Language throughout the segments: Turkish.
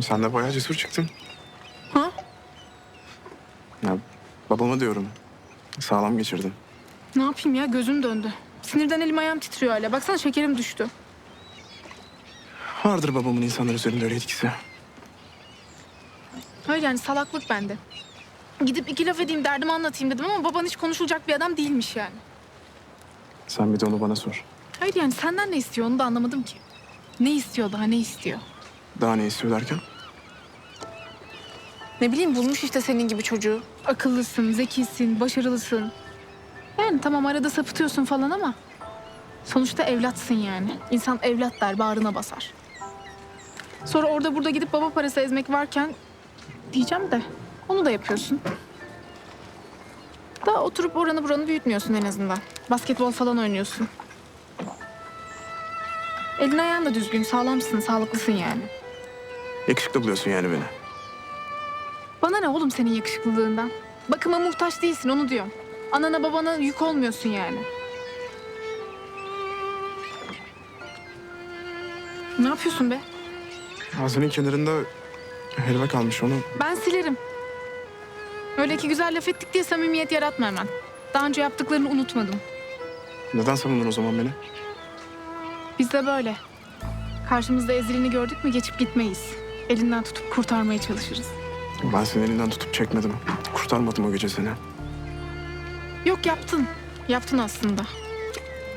Sen de bayağı cesur çıktın. Ha? Ya babama diyorum. Sağlam geçirdin. Ne yapayım ya gözüm döndü. Sinirden elim ayağım titriyor hala. Baksana şekerim düştü. Vardır babamın insanlar üzerinde öyle etkisi. Hayır yani salaklık bende. Gidip iki laf edeyim derdimi anlatayım dedim ama baban hiç konuşulacak bir adam değilmiş yani. Sen bir de onu bana sor. Hayır yani senden ne istiyor onu da anlamadım ki. Ne istiyor daha ne istiyor? Daha ne istiyor derken? Ne bileyim bulmuş işte senin gibi çocuğu. Akıllısın, zekisin, başarılısın. Yani tamam arada sapıtıyorsun falan ama... Sonuçta evlatsın yani. İnsan evlat der, bağrına basar. Sonra orada burada gidip baba parası ezmek varken... Diyeceğim de onu da yapıyorsun. Daha oturup oranı buranı büyütmüyorsun en azından. Basketbol falan oynuyorsun. Elin ayağın da düzgün, sağlamsın, sağlıklısın yani. Yakışıklı buluyorsun yani beni. Bana ne oğlum senin yakışıklılığından? Bakıma muhtaç değilsin onu diyorum. Anana babana yük olmuyorsun yani. Ne yapıyorsun be? Ağzının kenarında helva kalmış onu. Ben silerim. Öyle ki güzel laf ettik diye samimiyet yaratma hemen. Daha önce yaptıklarını unutmadım. Neden savundun o zaman beni? Biz de böyle. Karşımızda ezilini gördük mü geçip gitmeyiz. Elinden tutup kurtarmaya çalışırız. Ben seni elinden tutup çekmedim. Kurtarmadım o gece seni. Yok yaptın. Yaptın aslında.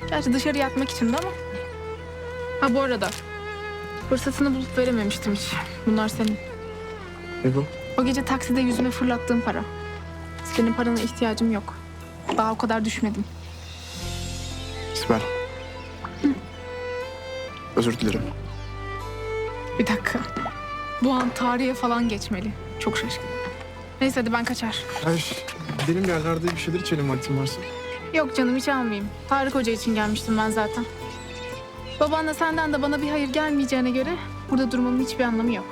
Gerçi dışarı yatmak için de ama. Ha bu arada. Fırsatını bulup verememiştim hiç. Bunlar senin. Ne bu? O gece takside yüzüme fırlattığın para. Senin parana ihtiyacım yok. Daha o kadar düşmedim. Sibel. Özür dilerim. Bir dakika. Bu an tarihe falan geçmeli. Çok şaşkınım. Neyse hadi ben kaçar. Ay, gidelim bir yerlerde bir şeyler içelim vaktin varsa. Yok canım hiç almayayım. Tarık Hoca için gelmiştim ben zaten. Babanla senden de bana bir hayır gelmeyeceğine göre burada durmamın hiçbir anlamı yok.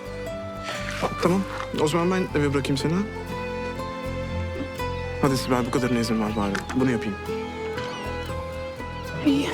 Tamam. O zaman ben eve bırakayım seni. ha? Hadi Sibel bu kadarına izin ver bari. Bunu yapayım. İyi.